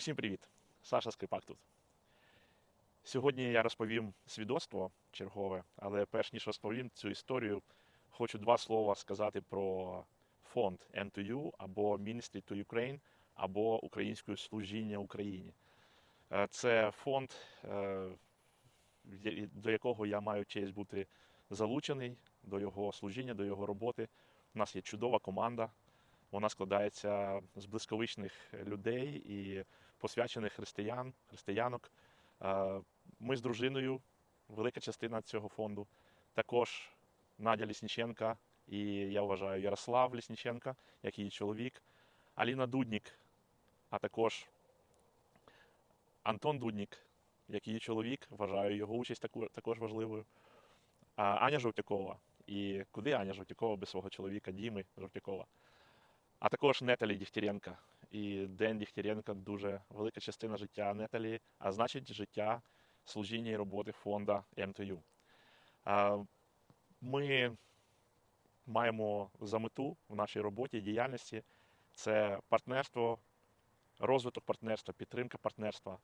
Усім привіт! Саша Скрипак тут. Сьогодні я розповім свідоцтво чергове, але перш ніж розповім цю історію, хочу два слова сказати про фонд M2U або Ministry to Ukraine, або Українське служіння Україні. Е, Це фонд, е, до якого я маю честь бути залучений, до його служіння, до його роботи. У нас є чудова команда. Вона складається з близьковичних людей і посвячених християн, християнок. Е, Ми з дружиною, велика частина цього фонду. Також Надя Лісніченка і я вважаю Ярослав Лісніченка, як її чоловік, Аліна Дуднік, а також Антон Дуднік, як її чоловік, вважаю його участь також важливою. Аня Жовтякова. І куди Аня Жовтякова без свого чоловіка Діми Жовтякова? А також Неталі Дігтяренка. І Ден Дігтяренка дуже велика частина життя Неталі, а значить життя служіння і роботи фонда МТЮ. Ми маємо за мету в нашій роботі діяльності це партнерство, розвиток партнерства, підтримка партнерства.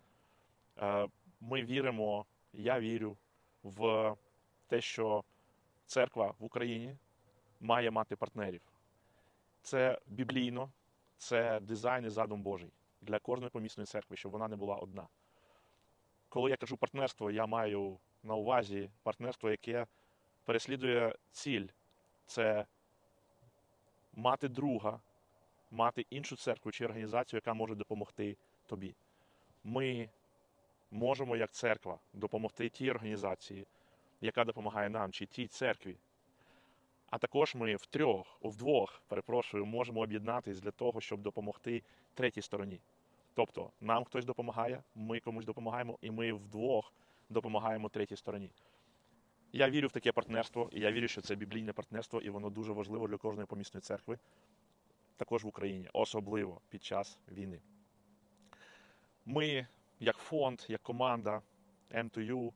Ми віримо, я вірю в те, що церква в Україні має мати партнерів. Це біблійно, це дизайн і задум Божий для кожної помісної церкви, щоб вона не була одна. Коли я кажу партнерство, я маю на увазі партнерство, яке переслідує ціль це мати друга, мати іншу церкву чи організацію, яка може допомогти тобі. Ми можемо, як церква, допомогти тій організації, яка допомагає нам, чи тій церкві. А також ми втрьох, вдвох, перепрошую, можемо об'єднатись для того, щоб допомогти третій стороні. Тобто нам хтось допомагає, ми комусь допомагаємо, і ми вдвох допомагаємо третій стороні. Я вірю в таке партнерство, і я вірю, що це біблійне партнерство, і воно дуже важливо для кожної помісної церкви, також в Україні, особливо під час війни. Ми, як фонд, як команда M2U,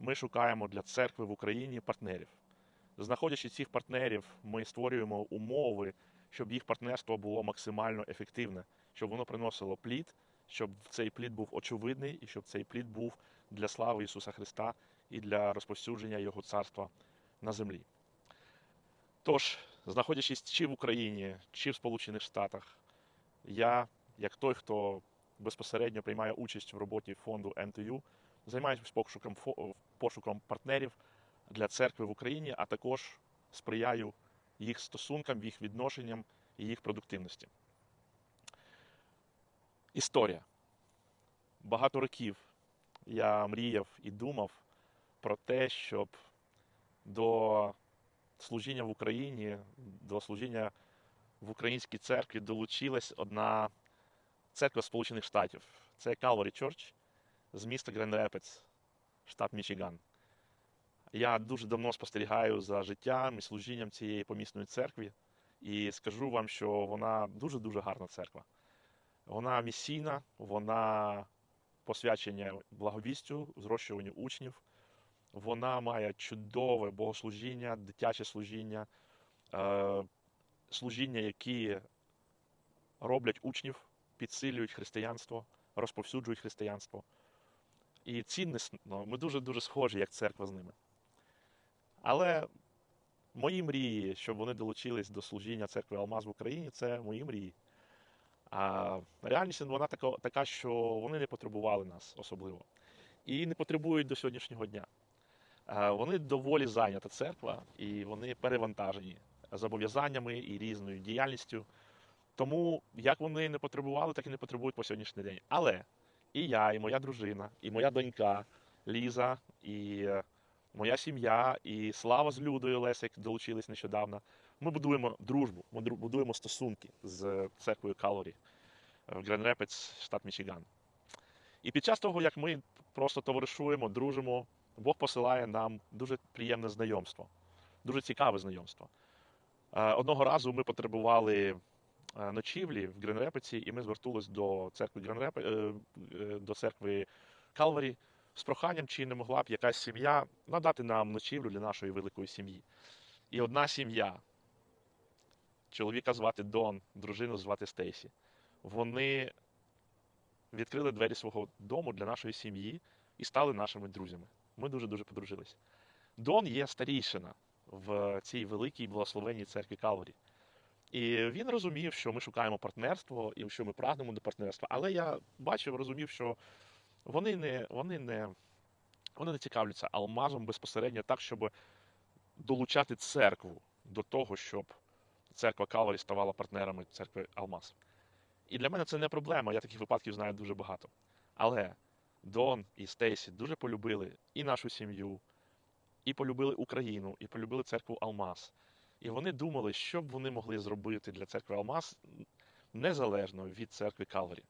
ми шукаємо для церкви в Україні партнерів. Знаходячи цих партнерів, ми створюємо умови, щоб їх партнерство було максимально ефективне, щоб воно приносило плід, щоб цей плід був очевидний і щоб цей плід був для слави Ісуса Христа і для розповсюдження Його царства на землі. Тож, знаходячись чи в Україні, чи в Сполучених Штатах, я, як той, хто безпосередньо приймає участь в роботі фонду МТЮ, займаюся пошуком, пошуком партнерів для церкви в Україні, а також сприяю їх стосункам, їх відношенням і їх продуктивності. Історія. Багато років я мріяв і думав про те, щоб до служіння в Україні, до служіння в українській церкві долучилась одна церква Сполучених Штатів. Це Calvary Church з міста Грен Репетс, штат Мічиган. Я дуже давно спостерігаю за життям і служінням цієї помісної церкви, і скажу вам, що вона дуже-дуже гарна церква. Вона місійна, вона посвячення благовістю, зрощуванню учнів. Вона має чудове богослужіння, дитяче служіння, е, служіння, які роблять учнів, підсилюють християнство, розповсюджують християнство. І ціннісно, ми дуже-дуже схожі, як церква з ними. Але мої мрії, щоб вони долучились до служіння церкви Алмаз в Україні, це мої мрії. А реальність вона така, така, що вони не потребували нас особливо. І не потребують до сьогоднішнього дня. Вони доволі зайнята церква, і вони перевантажені зобов'язаннями і різною діяльністю. Тому як вони не потребували, так і не потребують по сьогоднішній день. Але і я, і моя дружина, і моя донька Ліза, і моя сім'я, і Слава з Людою Лесик долучились нещодавно. Ми будуємо дружбу, ми будуємо стосунки з церквою Калорі в Грен Репетс, штат Мічиган. І під час того, як ми просто товаришуємо, дружимо, Бог посилає нам дуже приємне знайомство, дуже цікаве знайомство. Е, Одного разу ми потребували е, ночівлі в Грен Репеці, і ми звернулись до церкви Грен Репе, е, е, до церкви Калварі з проханням, чи не могла б якась сім'я надати нам ночівлю для нашої великої сім'ї. І одна сім'я, чоловіка звати Дон, дружину звати Стейсі. Вони відкрили двері свого дому для нашої сім'ї і стали нашими друзями. Ми дуже-дуже подружилися. Дон є старійшина в цій великій благословенній церкві Калварі. І він розумів, що ми шукаємо партнерство і що ми прагнемо до партнерства. Але я бачив, розумів, що вони не, вони не, вони не цікавляться алмазом безпосередньо так, щоб долучати церкву до того, щоб церква Калварі ставала партнерами церкви Алмаз. І для мене це не проблема, я таких випадків знаю дуже багато. Але Дон і Стейсі дуже полюбили і нашу сім'ю, і полюбили Україну, і полюбили церкву Алмаз. І вони думали, що б вони могли зробити для церкви Алмаз незалежно від церкви Калварі.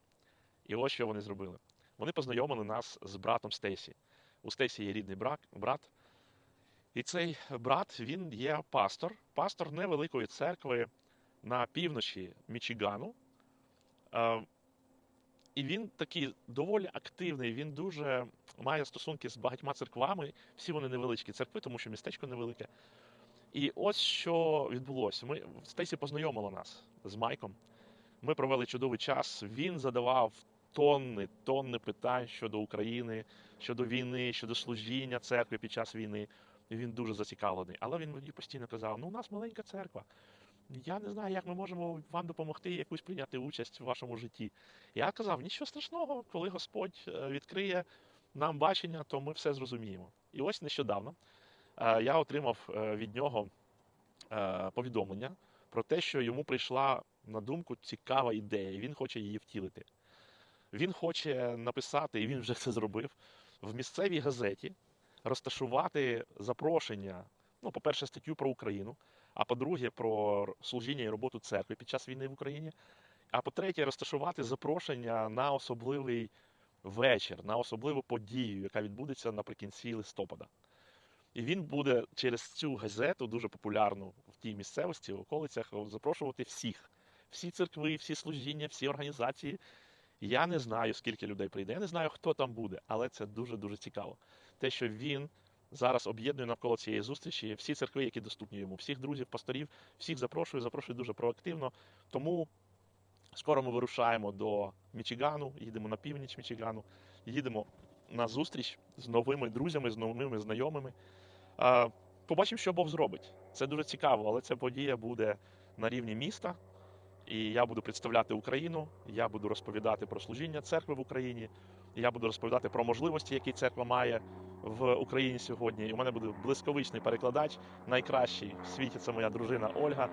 І ось що вони зробили. Вони познайомили нас з братом Стейсі. У Стейсі є рідний брат, брат. І цей брат він є пастор, пастор невеликої церкви на півночі Мічигану. Е, І він такий доволі активний, він дуже має стосунки з багатьма церквами. Всі вони невеличкі церкви, тому що містечко невелике. І ось що відбулося. Ми Стейсі познайомила нас з Майком. Ми провели чудовий час. Він задавав тонни, тонни питань щодо України, щодо війни, щодо служіння церкви під час війни. Він дуже зацікавлений. Але він мені постійно казав: ну, у нас маленька церква. Я не знаю, як ми можемо вам допомогти якусь прийняти участь в вашому житті. Я казав, нічого страшного, коли Господь е, відкриє нам бачення, то ми все зрозуміємо. І ось нещодавно е, я отримав е, від нього повідомлення про те, що йому прийшла на думку цікава ідея, і він хоче її втілити. Він хоче написати, і він вже це зробив, в місцевій газеті розташувати запрошення. Ну, по-перше, статтю про Україну, а по-друге, про служіння і роботу церкви під час війни в Україні. А по-третє, розташувати запрошення на особливий вечір, на особливу подію, яка відбудеться наприкінці листопада. І він буде через цю газету, дуже популярну в тій місцевості, в околицях, запрошувати всіх, всі церкви, всі служіння, всі організації. Я не знаю, скільки людей прийде, я не знаю, хто там буде, але це дуже-дуже цікаво. Те, що він зараз об'єднує навколо цієї зустрічі всі церкви, які доступні йому, всіх друзів, пасторів, всіх запрошую, запрошую дуже проактивно. Тому скоро ми вирушаємо до Мічигану, їдемо на північ Мічигану, їдемо на зустріч з новими друзями, з новими знайомими. Побачимо, що Бог зробить. Це дуже цікаво, але ця подія буде на рівні міста. І я буду представляти Україну, я буду розповідати про служіння церкви в Україні, я буду розповідати про можливості, які церква має в Україні сьогодні. І у мене буде блискавичний перекладач, найкращий в світі це моя дружина Ольга.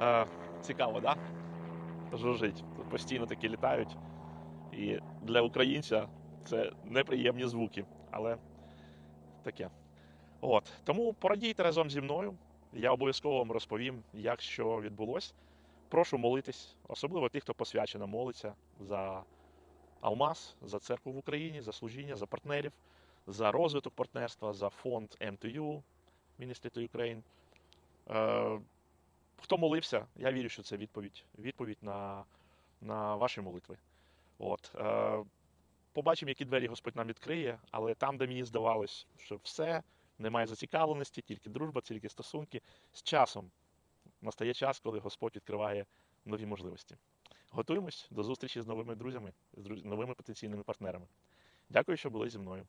Е, цікаво? Да? Жужить. Тут постійно такі літають. І для українця це неприємні звуки, але таке. От. Тому порадійте разом зі мною. Я обов'язково вам розповім, як що відбулося. Прошу молитись, особливо тих, хто посвячено молиться за Алмаз, за церкву в Україні, за служіння, за партнерів, за розвиток партнерства, за фонд M2U, Ministry to Ukraine. Е, хто молився, я вірю, що це відповідь. Відповідь на, на ваші молитви. От. Е, побачимо, які двері Господь нам відкриє, але там, де мені здавалось, що все, немає зацікавленості, тільки дружба, тільки стосунки, з часом настає час, коли Господь відкриває нові можливості. Готуємось до зустрічі з новими друзями, з новими потенційними партнерами. Дякую, що були зі мною.